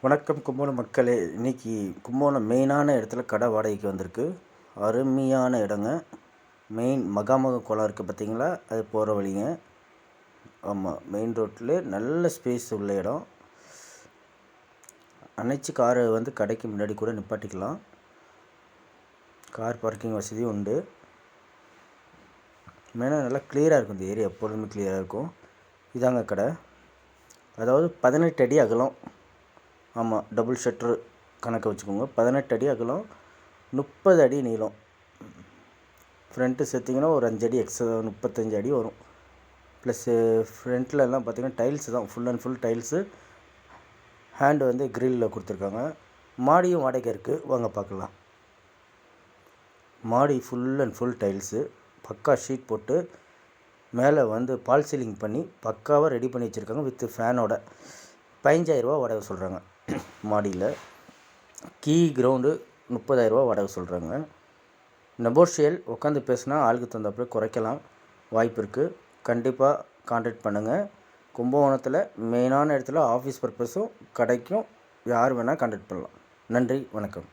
வணக்கம் கும்பகோணம் மக்களே. இன்னைக்கு கும்பகோணம் மெயினான இடத்துல கடை வாடகைக்கு வந்திருக்கு. அருமையான இடங்க. மெயின் மகாமக குளம் இருக்குது பார்த்தீங்களா? அது போகிற வழிங்க. ஆமாம் மெயின் ரோட்டில் நல்ல ஸ்பேஸ் உள்ள இடம். அனைத்து காரை வந்து கடைக்கு முன்னாடி கூட நிப்பாட்டிக்கலாம். கார் பார்க்கிங் வசதியும் உண்டு. மெயினாக நல்லா கிளியராக இருக்கும் இந்த ஏரியா எப்பொழுதுமே கிளியராக இருக்கும். இதாங்க கடை. அதாவது பதினெட்டு அடி அகலம். ஆமாம் டபுள் ஷட்ரு கணக்கை வச்சுக்கோங்க. பதினெட்டு அடி அகலம் முப்பது அடி நீளம். ஃப்ரண்ட்டு சேர்த்திங்கன்னா ஒரு அஞ்சு அடி எக்ஸ்ட்ரா முப்பத்தஞ்சு அடி வரும். ப்ளஸ்ஸு ஃப்ரண்ட்டில் எல்லாம் பார்த்திங்கன்னா டைல்ஸ் தான். Full and full tiles hand வந்து க்ரில்லில் கொடுத்துருக்காங்க. மாடியும் வாடகை இருக்குது வாங்க பார்க்கலாம். மாடி ஃபுல் அண்ட் ஃபுல் டைல்ஸு பக்கா ஷீட் போட்டு மேலே வந்து பால் சீலிங் பண்ணி பக்காவாக ரெடி பண்ணி வச்சுருக்காங்க வித்து ஃபேனோட பதினஞ்சாயிரரூபா வாடகை சொல்கிறாங்க மாடியில். கீ கிரவுண்டு முப்பதாயிரரூபா வாடகை சொல்கிறாங்க நெபோஷியல் உட்காந்து பேசுனா ஆளுக்கு தகுந்தாப்புல குறைக்கலாம். வாய்ப்பு இருக்குது கண்டிப்பாக கான்டாக்ட் பண்ணுங்கள் கும்பகோணத்தில் மெயினான இடத்துல ஆஃபீஸ் பர்பஸும் கடைக்கும் யார் வேணால் கான்டாக்ட் பண்ணலாம். நன்றி வணக்கம்.